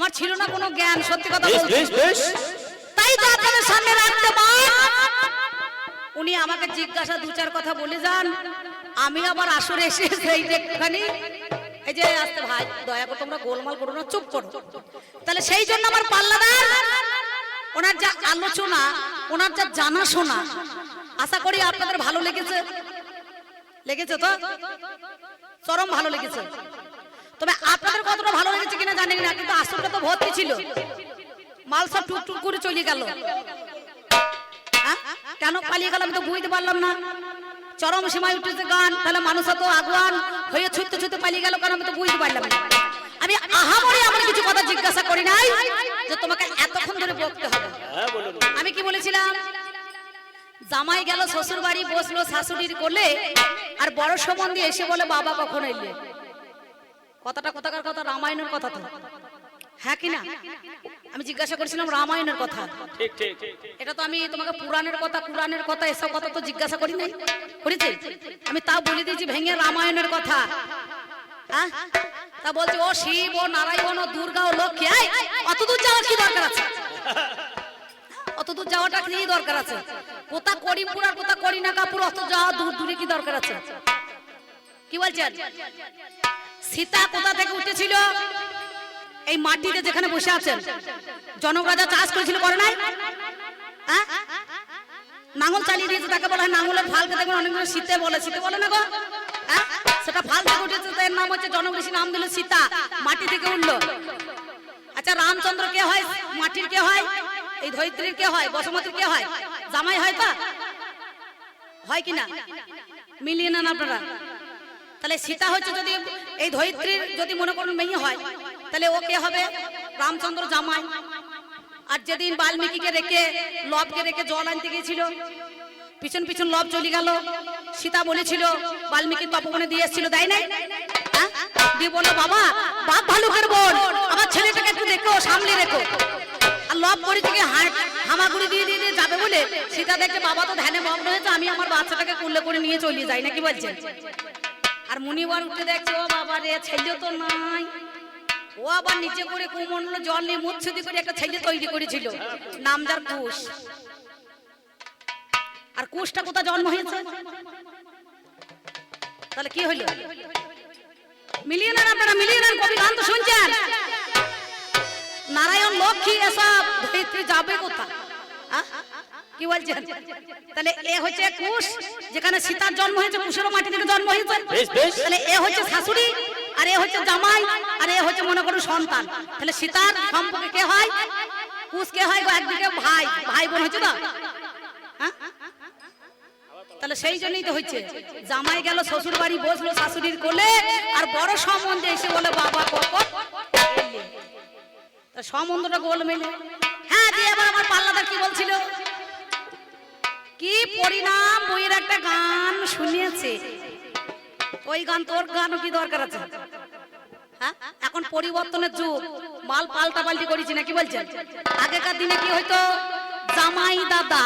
আমার ছিল না কোনো জ্ঞান সত্যি কথা বেশ তাই তো আপনাদের সামনে রাখতে উনি আমাকে জিজ্ঞাসা দু চার কথা বলে যান। আমি আবার আসরে এসে সেই একটুখানি এই যে আসতে ভাই দয়া করে তোমরা গোলমাল করো না চুপ করো। তাহলে সেই জন্য আমার পাল্লাদার ওনার যা আলোচনা ওনার যা জানাশোনা আশা করি আপনাদের ভালো লেগেছে। লেগেছে তো? চরম ভালো লেগেছে। তবে আপনাদের কতটা ভালো লেগেছে কিনা জানি না কিন্তু আসলটা তো ভর্তি ছিল। মাল সব টুক টুক করে চলে গেল। হ্যাঁ? কেন পালিয়ে গেল আমি তো বুঝতে পারলাম না। চরম সীমায় উঠেছে গান তাহলে মানুষ তো আগুয়ান হয়ে ছুটতে ছুটতে পালিয়ে গেল কারণ আমি তো বুঝতে পারলাম না। আমি আহামরি আমার কিছু কথা জিজ্ঞাসা করি নাই যে তোমাকে এতক্ষণ ধরে বকতে হবে। হ্যাঁ বলুন। আমি কি বলেছিলাম? জামাই গেল শ্বশুর বাড়ি বসল শাশুড়ির কোলে আর বড় সম্বন্ধে এসে বলে বাবা কখন এলে? কথাটা কোথাকার কথা? রামায়ণের কথা তো। হ্যাঁ কি না? আমি জিজ্ঞাসা করেছিলাম রামায়ণের কথা। ঠিক ঠিক। এটা তো আমি তোমাকে পুরাণের কথা পুরাণের কথা এসব কথা তো জিজ্ঞাসা করি নাই। করেছি? আমি তাও বলে দিয়েছি ভেঙে রামায়ণের কথা। হ্যাঁ তা বলছে ও শিব ও নারায়ণ ও দুর্গা ও লক্ষ্মী অত দূর যাওয়ার কি দরকার আছে? অত দূর যাওয়াটা কি দরকার আছে? কোথা করিমপুর আর কোথা করিনা কাপুর অত যাওয়া দূর দূরে কি দরকার আছে? কি বলছেন? সীতা কোথা থেকে উঠেছিল? এই মাটিতে যেখানে বসে আছেন। রাজা চাষ করেছিল, করে নাই? নাঙল চালিয়ে দিয়েছে, তাকে বলা হয় নাঙলের ফালকে দেখবেন অনেক শীতে বলে। শীতে বলে না গো? সেটা ফাল থেকে উঠেছে এর নাম হচ্ছে ঋষি নাম দিল সীতা। মাটি থেকে উঠল। আচ্ছা রামচন্দ্র কে হয়? মাটির কে হয়? এই ধরিত্রীর কে হয়? বসুমতির কে হয়? জামাই হয় তো? হয় কিনা? মিলিয়ে নেন আপনারা। তাহলে সীতা হচ্ছে যদি এই ধরিত্রীর যদি মনে করুন মেয়ে হয়, তাহলে ও কে হবে? রামচন্দ্র জামাই। আর যেদিন বাল্মীকিকে রেখে, লবকে রেখে জল আনতে গিয়েছিল, পিছন পিছন লব চলে গেল। সীতা বলেছিল, বাল্মীকি তপবনে দিয়ে এসেছিল তাই নাই? হ্যাঁ? দিয়ে বলল, বাবা, বাপ ভালুকের বোন, আমার ছেলেটাকে একটু দেখো সামনে রেখো। আর লব করে থেকে হাট হামাগুড়ি দিয়ে দিয়ে দিয়ে যাবে বলে সীতা দেখে, বাবা তো ধ্যানে মগ্ন হয়েছে, আমি আমার বাচ্চাটাকে কুল্লে করে নিয়ে চলে যাই, নাকি বলছেন? আর মুনিবার উঠে দেখছে, ও বাবা রে, ছেলে তো নাই। ও আবার নিচে করে কুমন্ডল জল নিয়ে মুচ্ছুদি করে একটা ছেলে তৈরি করেছিল নামদার কুশ। আর কুশটা কোথা জন্ম হয়েছে? তাহলে কি হইল মিলিয়ে নেন আপনারা মিলিয়ে নেন কবি গান তো শুনছেন? নারায়ণ, লক্ষ্মী, এসব ধরিত্রী যাবে কোথা আহ? কি বলছেন? তাহলে এ হচ্ছে কুশ যেখানে সীতার জন্ম হয়েছে কুশেরও মাটি থেকে জন্ম হয়েছে। তাহলে এ হচ্ছে শাশুড়ি আর এ হচ্ছে জামাই আর এ হচ্ছে মনে করুন সন্তান। তাহলে সীতার সম্পর্কে কে হয়? কুশ কে হয়? একদিকে ভাই ভাই বোন হচ্ছে তো? হ্যাঁ? তাহলে সেই জন্যই তো হচ্ছে। জামাই গেল শ্বশুর বাড়ি বসল শাশুড়ির কোলে আর বড় সম্বন্ধে এসে বলে বাবা কখন তা সম্বন্ধটা গোল মেলে। হ্যাঁ দিয়ে এবার আমার পাল্লাদার কি বলছিল? পরিণাম বইয়ের একটা গান শুনিয়েছে। ওই গান তোর গানও কি দরকার আছে? হ্যাঁ? এখন পরিবর্তনের যুগ। মাল পাল্টা পাল্টি করেছি না কি বলছেন? আগেকার দিনে কি হইতো? জামাই দাদা।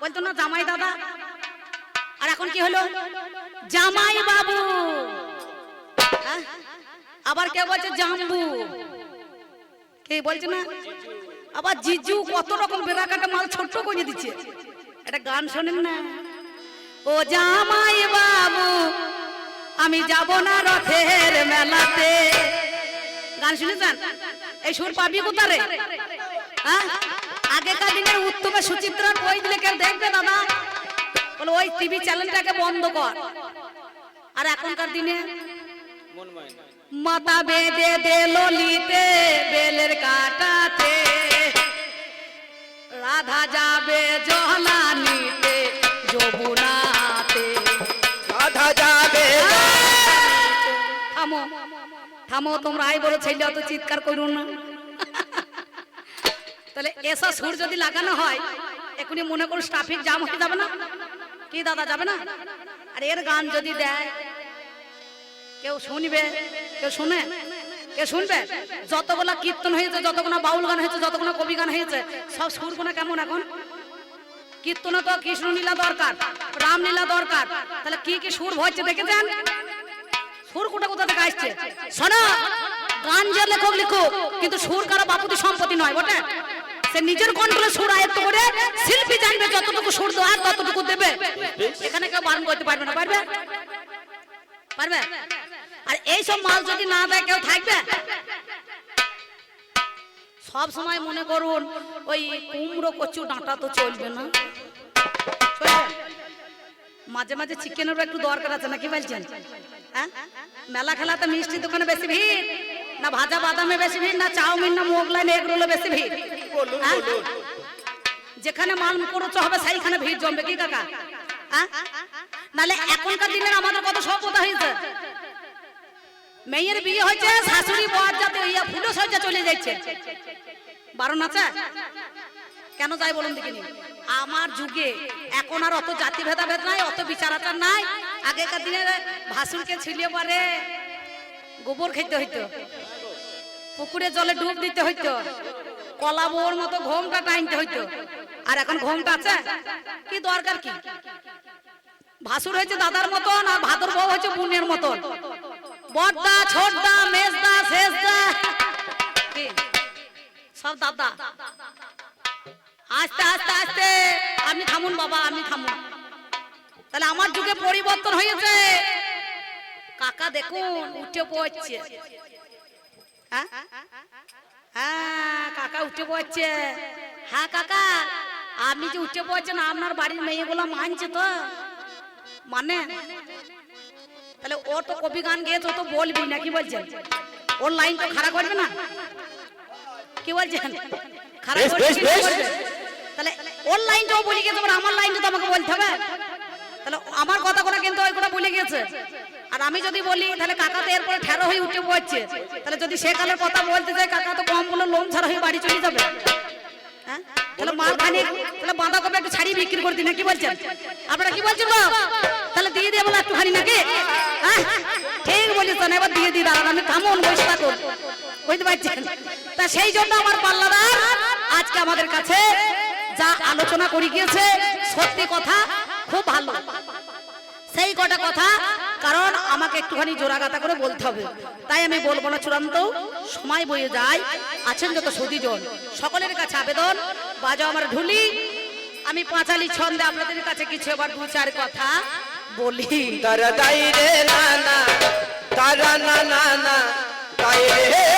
বলতো না জামাই দাদা? আর এখন কি হলো? জামাই বাবু। হ্যাঁ? আবার কে বলছে জাম্বু? কে বলছে না? আবার জিজু কত রকম বেড়াকাটা মাল ছোট্ট করে দিচ্ছে। একটা গান শোনেন না। ও জামাই বাবু, আমি যাব না রথের মেলাতে। গান শুনেছেন? এই সুর পাবি কোথারে? হ্যাঁ? আগেকার দিনের উত্তমে সুচিত্রার বই দিলে কেউ দেখবে দাদা। বলে, ওই টিভি চ্যানেলটাকে বন্ধ কর। আর এখনকার দিনে মাথা বেঁধে দে ললিতে, বেলের কাটাতে। রাধা যাবে জলানিতে যমুনাতে। রাধা যাবে থামো থামো তোমরা আই বলে ছেলে অত চিৎকার করুন না। তাহলে এসব সুর যদি লাগানো হয় এখনই মনে করুন ট্রাফিক জাম হয়ে যাবে না? কি দাদা যাবে না? আর এর গান যদি দেয় কেউ শুনবে কেউ শুনে? কেউ শুনবে? যতগুলা কীর্তন হয়েছে, যতগুলো বাউল গান হয়েছে, যতগুলো কবি গান হয়েছে, সব সুরগুলো কেমন এখন? কীর্তনে তো কৃষ্ণ লীলা দরকার রাম লীলা দরকার, তাহলে কি কি সুর হচ্ছে দেখেছেন? সুর কোটা কোথা থেকে আসছে? শোনো, গান যে লেখক লিখুক, কিন্তু সুর কারও বাপুতি সম্পত্তি নয়, বটে? সে নিজের কণ্ঠে সুর আয়ত্ত করে শিল্পী জানবে, যতটুকু সুর দেওয়ার, ততটুকু দেবে। এখানে কেউ বারণ করতে পারবে না, পারবে? পারবে? আর এই সব মাল যদি না দেয় কেউ থাকবে? সব সময় মনে করুন ওই কুমড়ো কচু ডাঁটা তো চলবে না? মাঝে মাঝে চিকেনেরও একটু দরকার আছে নাকি বলছেন? হ্যাঁ? মেলা খেলাতে মিষ্টি দোকানে বেশি ভিড়? না ভাজা বাদামে বেশি ভিড় না চাউমিন না মোগলাই এগ রোলে বেশি ভিড়? হ্যাঁ? যেখানে মাল মুখরোচ হবে সেইখানে ভিড় জমবে কি কাকা? হ্যাঁ? নালে এখনকার দিনের আমাদের কত সভ্যতা হয়েছে? মেয়ের বিয়ে হয়েছে, শাশুড়ি বর যাতে ইয়া ফুলো সজ্জা চলে যাচ্ছে। বারণ আছে? কেন যাই বলুন দেখিনি? আমার যুগে এখন আর অত জাতি ভেদাভেদ নাই, অত বিচার আচার নাই। আগেকার দিনে ভাসুরকে ছিলিয়ে পারে গোবর খেতে হইতো। পুকুরে জলে ডুব দিতে হইতো। কলা বউর মতো ঘোমটা টাইনতে হইতো। আর এখন ঘোমটা আছে? কি দরকার কি? ভাসুর হয়েছে দাদার মতন আর ভাদর বউ হয়েছে বোনের মতন। বড়দা ছোটদা, মেজদা, শেষদা? সব দাদা। আস্তে আস্তে আস্তে। আপনি থামুন বাবা আমি থামুন। তাহলে আমার যুগে পরিবর্তন হয়েছে। কাকা দেখুন, উঠে পড়ছে। হ্যাঁ? হ্যাঁ কাকা উঠে পড়ছে। হ্যাঁ কাকা, আপনি যে উঠে পড়ছেন, আপনার বাড়ির মেয়েগুলো মানছে তো? মানে? তাহলে ও তো কবি গান গেয়েছে তো বলবি না কি বলছেন? ওর লাইন তো খারাপ করবে না? কি বলছেন? খারাপ? তাহলে ওর লাইনটাও বলে গেছে আমার লাইনটা তো আমাকে বলতে হবে। তাহলে আমার কথা কোনো কিন্তু ওই কথা বলে গেছে। আর আমি যদি বলি তাহলে কাকা তো এরপরে ঠেরো হয়ে উঠে পড়ছে। তাহলে যদি সে কালের কথা বলতে যায় কাকা তো কম বলে লোন ছাড়া হয়ে বাড়ি চলে যাবে। হ্যাঁ? তাহলে মাল খানি তাহলে বাঁধাকপি একটু ছাড়িয়ে বিক্রি করে দিন কি বলছেন? আপনারা কি বলছেন গো? তাহলে দিয়ে দিয়ে বলে একটুখানি নাকি? হ্যাঁ? ঠিক বলেছেন, এবার দিয়ে দিয়ে দাঁড়ান আমি থামুন বসে থাকুন? বুঝতে পারছেন? তা সেই জন্য আমার পাল্লাদার আজকে আমাদের কাছে যা আলোচনা করে গিয়েছে, সত্যি কথা, খুব ভালো। সেই কটা কথা কারণ আমাকে একটুখানি জোড়াগাতা করে বলতে হবে। তাই আমি বলব না চূড়ান্ত। সময় বয়ে যায়। আছেন যত সুদীজন সকলের কাছে আবেদন। বাজাও আমার ঢুলি। আমি পাঁচালি ছন্দে আপনাদের কাছে কিছু এবার দু চার কথা বলি। তারা তাই রে, না না। তারা না না না। দাই রে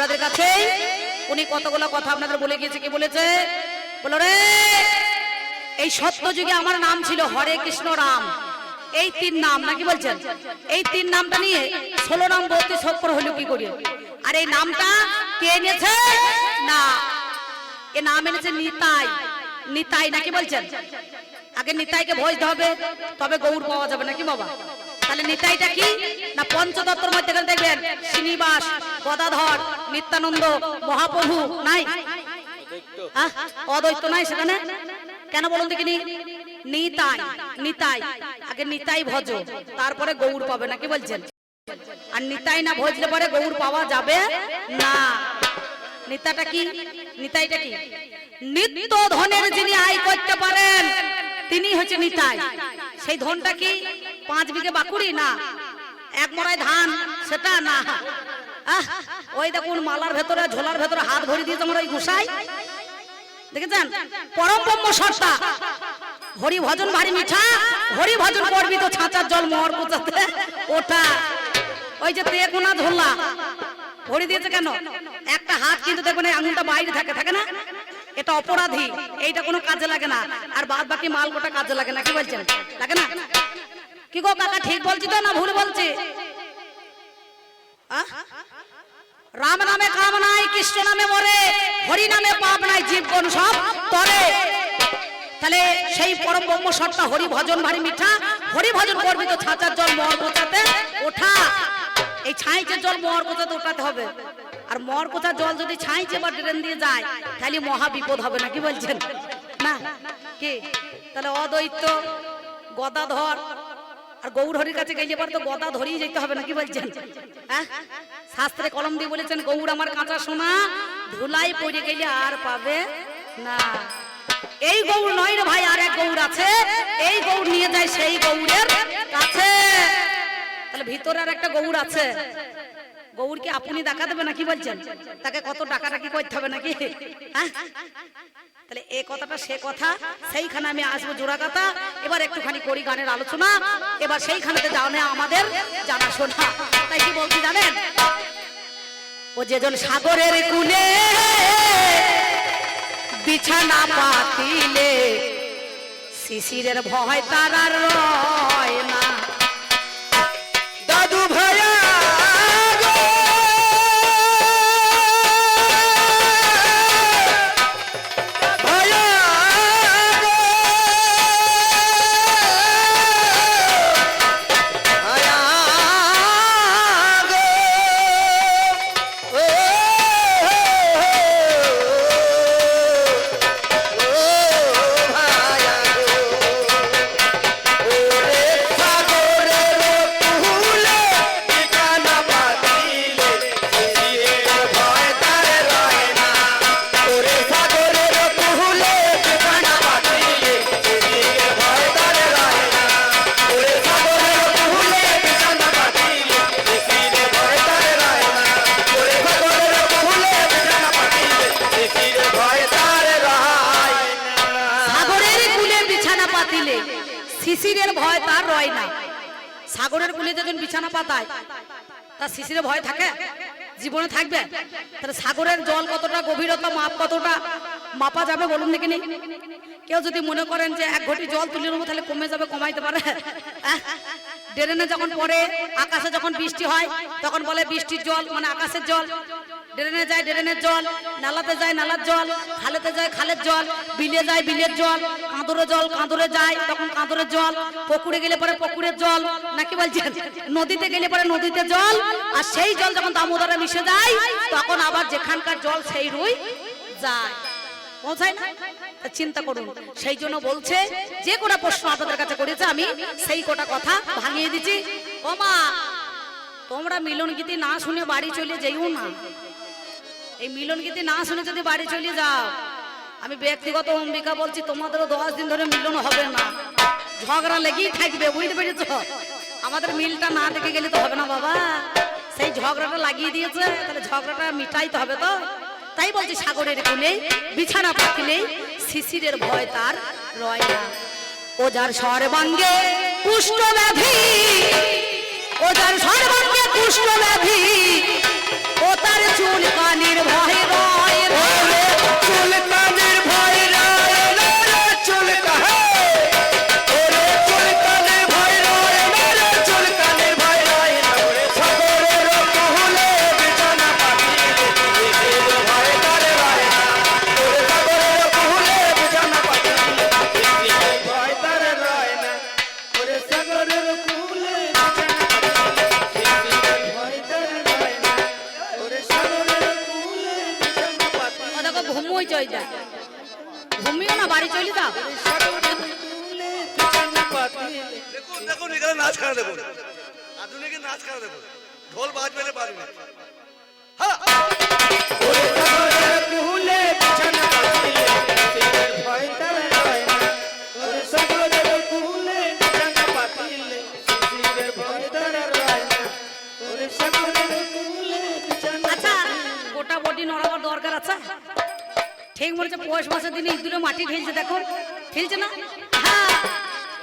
আপনাদের কাছে? উনি কতগুলো কথা আপনাদের বলে গিয়েছে, কি বলেছে? বলো রে, এই সত্য যুগে আমার নাম ছিল হরে কৃষ্ণ রাম। এই তিন নাম নাকি বলছেন? এই তিন নামটা নিয়ে ষোলো নাম বত্রিশ অক্ষর হলো কি করি? আর এই নামটা কে এনেছে? না, এ নাম এনেছে নিতাই। নিতাই নাকি বলছেন? আগে নিতাইকে ভোজ হবে, তবে গৌর পাওয়া যাবে নাকি বাবা? তাহলে নিতাইটা কি? না পঞ্চতত্ত্বর মধ্যে দেখবেন, শ্রীনিবাস, গদাধর, নিত্যানন্দ, মহাপ্রভু নাই? অদ্বৈত নাই সেখানে? কেন বলুন দেখিনি? নিতাই নিতাই, আগে নিতাই ভজ, তারপরে গৌর পাবে, নাকি বলছেন? আর নিতাই না ভজলে পরে গৌর পাওয়া যাবে না। নিতাটা কি? নিতাইটা কি? নিত্য ধনের যিনি আয় করতে পারেন, তিনি হচ্ছে নিতাই। সেই ধনটা কি? পাঁচ বিঘে বাকুড়ি না। এক মরাই ধান, সেটা না। ওই দেখুন মালার ভেতরে, ঝোলার ভেতরে হাত ভরি দিয়ে আমরা ওই ঘুষাই দেখেছেন? পরম ব্রহ্ম সত্তা। হরি ভজন ভারী মিঠা, হরি ভজন করবি তো ছাঁচার জল মর কোথাতে ওটা ওই যে তে কোনা ধরলা হরি দিয়েছে কেন? একটা হাত কিন্তু দেখবেন এই আঙুলটা বাইরে থাকে থাকে না? এটা অপরাধী। এইটা কোনো কাজে লাগে না। আর বাদ বাকি মাল গোটা কাজে লাগে না। কি বলছেন? লাগে না? কি গো কাকা, ঠিক বলছি তো না ভুল বলছি? রাম নামে কাম নাই, কৃষ্ণ নামে মরে, হরি নামে পাপ নাই, জীবগণ সব তরে। তাহলে সেই পরম ব্রহ্ম সত্তা হরি ভজন ভারী মিঠা হরি ভজন করবি তো ছাঁচার জল মর কোচাতে ওঠা। এই ছাইচের জল মর কোচাতে ওঠাতে হবে। আর মর কোচার জল যদি ছাইচে বা ড্রেন দিয়ে যায়, তাহলে মহা বিপদ হবে না, কি বলছেন? না। কি? তাহলে অদ্বৈত, গদাধর আর গৌর হরির কাছে গেলে পর তো গদা ধরেই যেতে হবে নাকি বলছেন? হ্যাঁ? শাস্ত্রে কলম দিয়ে বলেছেন, গৌর আমার কাঁচা সোনা ধুলাই পড়ে গেলে আর পাবে না। এই গৌর নয় রে ভাই, আর এক গৌর আছে। এই গৌর নিয়ে যায় সেই গৌরের কাছে। তাহলে ভিতরে আর একটা গৌর আছে। গৌরকে আপনি দেখা দেবে নাকি বলছেন? তাকে কত টাকাটা কি করতে হবে নাকি? হ্যাঁ? তাহলে এই কথাটা, সে কথা, সেইখানে আমি আসব জোড়া কথা। এবার একটুখানি করি গানের আলোচনা। এবার সেইখানেতে জানে আমাদের জানাশোনা। তাই কি বলছি জানেন? ও যেজন সাগরের কুলে বিছানা পাতিলে, শিশিরের ভয় তার রয় না। দাদু ভাইয়া রয় না। সাগরের কুলে যখন বিছানা পাতায় তার শিশিরে ভয় থাকে? জীবনে থাকবে? তাহলে সাগরের জল কতটা, গভীরতা, মাপ কতটা, মাপা যাবে বলুন দেখিনি কেউ যদি মনে করেন যে এক ঘটি জল তুলে নেব, তাহলে কমে যাবে, কমাইতে পারে? ড্রেনে যখন পড়ে, আকাশে যখন বৃষ্টি হয়, তখন বলে বৃষ্টির জল মানে আকাশের জল। ড্রেনে যায় ড্রেনের জল, নালাতে যায় নালার জল, খালেতে যায় খালের জল, বিলে যায় বিলের জল কাঁদুরে জল, কাঁদরে যায়, তখন কাঁদুরের জল। পুকুরে গেলে পরে পুকুরের জল, নাকি বলছেন? নদীতে গেলে পরে নদীতে জল, আর সেই জল যখন দামোদরে মিশে যায়, তখন আবার যেখানকার জল সেই রুই যায়। না? চিন্তা করুন। সেই জন্য বলছে, যে কোনো প্রশ্ন আপনাদের কাছে করেছে আমি, সেই কোটা কথা ভাঙিয়ে দিচ্ছি। ও মা, তোমরা মিলন গীতি না শুনে বাড়ি চলে যেও না। এই মিলন গীতি না শুনে যদি বাড়ি চলে যাও আমি ব্যক্তিগত অম্বিকা বলছি, তোমাদেরও দশ দিন ধরে মিলন হবে না। ঝগড়া লেগেই থাকবে, বুঝতে পেরেছ? আমাদের মিলটা না দেখে গেলে তো হবে না বাবা। সেই ঝগড়াটা লাগিয়ে দিয়েছে, তাহলে ঝগড়াটা মিটাইতে হবে তো। তাই বলছি, সাগরের কুলে, বিছানা পাতিলে শিশিরের ভয় তার রয় না। ও যার সর্বাঙ্গে কুষ্ঠ ব্যাধি ও যার সর্বাঙ্গে কুষ্ঠ ব্যাধি ও তার চুল কানির ভয় রয় রয় দেখুন দেখুন, এখানে নাচ খেলা দেখুন। আধুনিকের নাচ খেলা দেখুন। ঢোল বাজবে বাজবে। হ্যাঁ। আচ্ছা ঠিক হচ্ছে পৌষ মাসের দিনে ইঁদুরে মাটি ঠেলছে দেখো। ঠেলছে না?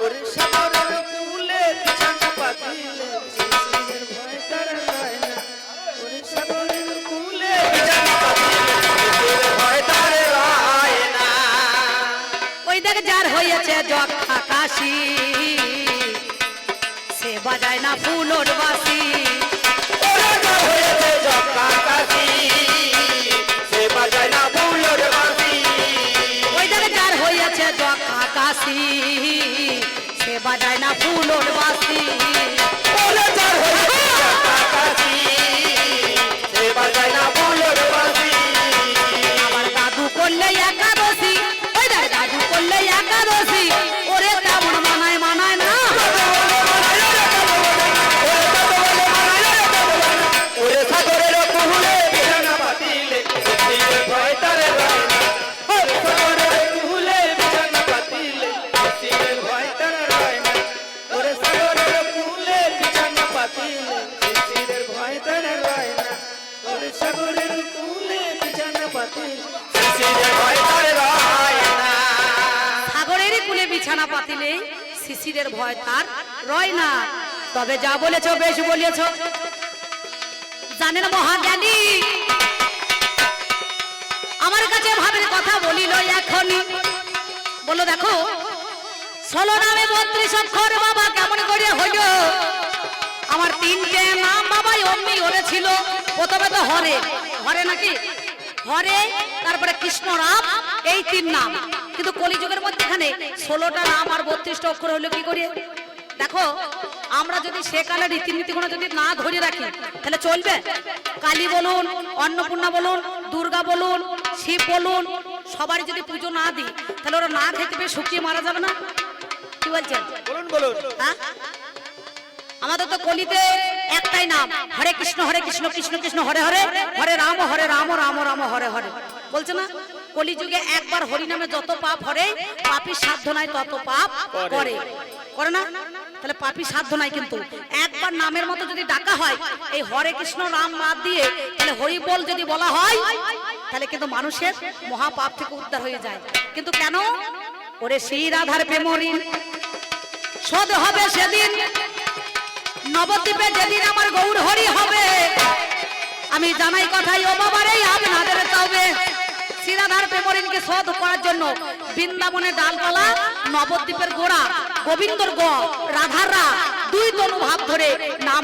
ওরে সাগরের কূলে বিছানা পাতিলে শিশিরের ভয় তার রয় না। ওরে সাগরের কূলে বিছানা পাতিলে শিশিরের ভয় তার রয় না। ওই দেখ যার হয়েছে যক্ষা কাশি সে বাজায় না ফুলোর বাসি। ওরে যার হয়েছে জকা কাশি যক্ষা কাশি সে বাজায় না ফুলোর বাসি। বিছানা পাতিলে শিশিরের ভয় তার রয় না। তবে যা বলেছ, বেশ বলেছ। জানেন মহাজ্ঞানী, আমার কাছে ভাবের কথা বলিল এখনই। বলো দেখো, ষোলো নামে বত্রিশ অক্ষর বাবা কেমন করে হইল? আমার তিনটে নাম বাবাই অমনি ওরেছিল প্রথমে তো হরে হরে নাকি? হরে, তারপরে কৃষ্ণ রাম এই তিন নাম। কিন্তু কলিযুগের মধ্যেখানে ষোলোটা নাম আর বত্রিশটা অক্ষর হলো কি করে? দেখো আমরা যদি সেকালে রীতিনীতিগুলো যদি না ধরে রাখি তাহলে চলবে? কালী বলুন অন্নপূর্ণা বলুন দুর্গা বলুন শিব বলুন সবারই যদি পুজো না দিই তাহলে ওরা না খেতে পেয়ে শুকিয়ে মারা যাবে না? কি বলছেন? বলুন বলুন। হ্যাঁ? আমাদের তো কলিতে একটাই নাম হরে কৃষ্ণ হরে কৃষ্ণ কৃষ্ণ কৃষ্ণ হরে হরে হরে রাম হরে রাম রাম রাম হরে হরে। বলছে না? কলিযুগে একবার হরি নামে যত পাপ হরে পাপি সাধ্য নাই তত পাপ করে। করে। না? তাহলে পাপি সাধ্য নাই কিন্তু। একবার নামের মতো যদি ডাকা হয় এই হরে কৃষ্ণ রাম বাদ দিয়ে তাহলে হরি বল যদি বলা হয় তাহলে কিন্তু মানুষের মহাপাপ থেকে উদ্ধার হয়ে যায়। কিন্তু কেন? ওরে সেই রাধার প্রেমরিন সদ হবে সেদিন নবদ্বীপে যেদিন আমার গৌর হরি হবে। আমি জানাই কথাই ও বাবারে আপনাদের তবে করার জন্য ডালপালা নবদ্বীপের গোড়া গোবিন্দর গ রাধাররা দুই তনু ভাব ধরে নাম